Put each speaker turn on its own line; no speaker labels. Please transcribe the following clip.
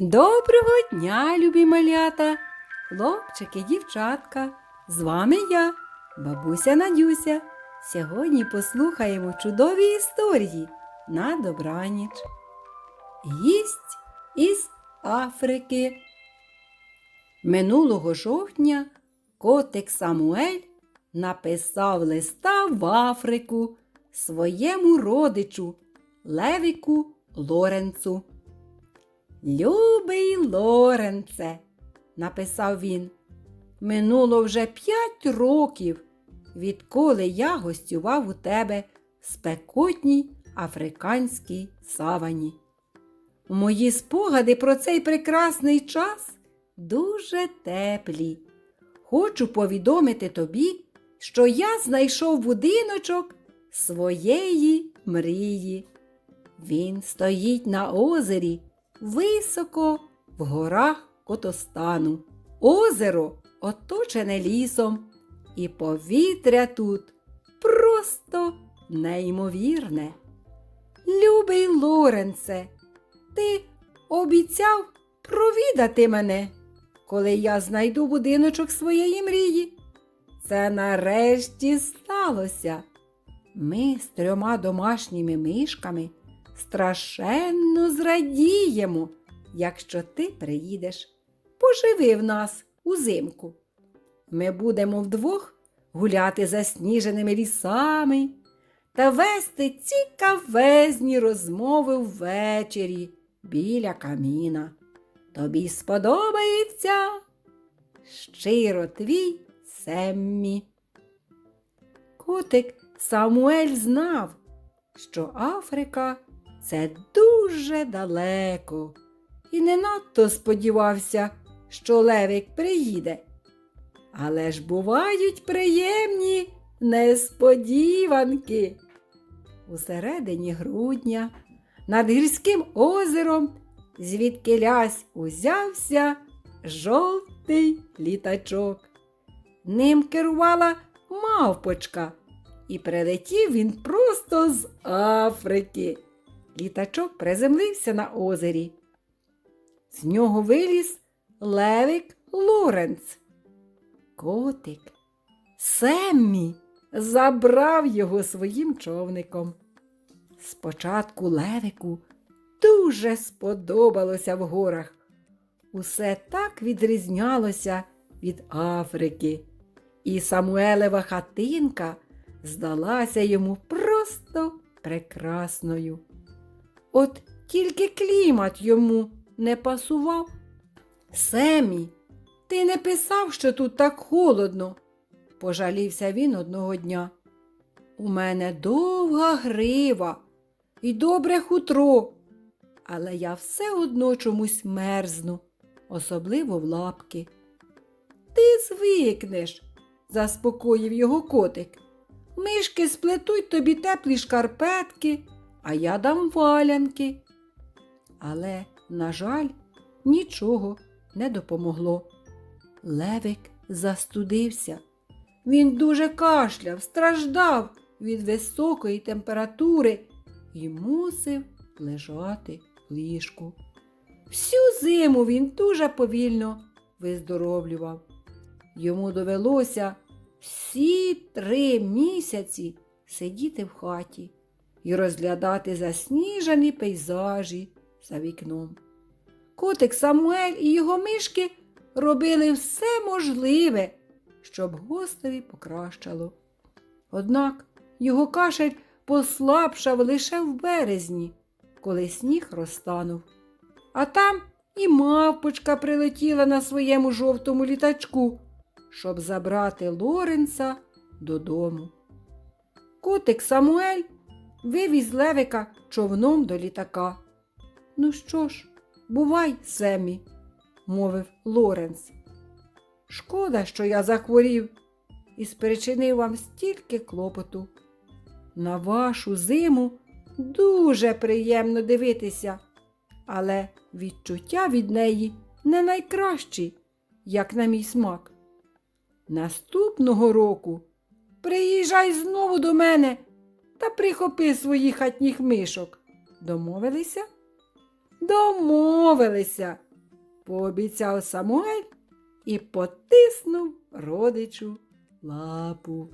Доброго дня, любі малята, хлопчики, дівчатка. З вами я, бабуся Надюся. Сьогодні послухаємо чудові історії на добраніч. Гість із Африки. Минулого жовтня котик Самуель написав листа в Африку своєму родичу Левіку Лоренцу. Любий Лоренце, написав він, минуло вже п'ять років, відколи я гостював у тебе в спекотній африканській савані. Мої спогади про цей прекрасний час дуже теплі. Хочу повідомити тобі, що я знайшов будиночок своєї мрії. Він стоїть на озері високо в горах Котостану. Озеро оточене лісом, і повітря тут просто неймовірне. Любий Лоренце, ти обіцяв провідати мене, коли я знайду будиночок своєї мрії. Це нарешті сталося. Ми з трьома домашніми мишками страшенно зрадіємо, якщо ти приїдеш. Поживи в нас узимку. Ми будемо вдвох гуляти засніженими лісами та вести цікавезні розмови ввечері біля каміна. Тобі сподобається щиро твій Семмі. Котик Самуель знав, що Африка це дуже далеко, і не надто сподівався, що Левик приїде. Але ж бувають приємні несподіванки. У середині грудня над гірським озером звідки лясь узявся жовтий літачок. Ним керувала мавпочка, і прилетів він просто з Африки. Літачок приземлився на озері. З нього виліз Левик Лоренц. Котик Семмі забрав його своїм човником. Спочатку Левику дуже сподобалося в горах. Усе так відрізнялося від Африки, і Самуелева хатинка здалася йому просто прекрасною. От тільки клімат йому не пасував. Семі, ти не писав, що тут так холодно, пожалівся він одного дня. У мене довга грива і добре хутро, але я все одно чомусь мерзну, особливо в лапки. Ти звикнеш, заспокоїв його котик. Мишки сплетуть тобі теплі шкарпетки, а я дам валянки. Але, на жаль, нічого не допомогло. Левик застудився. Він дуже кашляв, страждав від високої температури і мусив лежати в ліжку. Всю зиму він дуже повільно виздоровлював. Йому довелося всі три місяці сидіти в хаті і розглядати засніжені пейзажі за вікном. Котик Самуель і його мишки робили все можливе, щоб гостеві покращало. Однак його кашель послабшав лише в березні, коли сніг розтанув. А там і мавпочка прилетіла на своєму жовтому літачку, щоб забрати Лоренца додому. Котик Самуель вивіз Левика човном до літака. Ну що ж, бувай, Семі, мовив Лоренц. Шкода, що я захворів і спричинив вам стільки клопоту. На вашу зиму дуже приємно дивитися, але відчуття від неї не найкращі, як на мій смак. Наступного року приїжджай знову до мене та прихопи своїх хатніх мишок. Домовилися? Домовилися, пообіцяв Самуель і потиснув родичу лапу.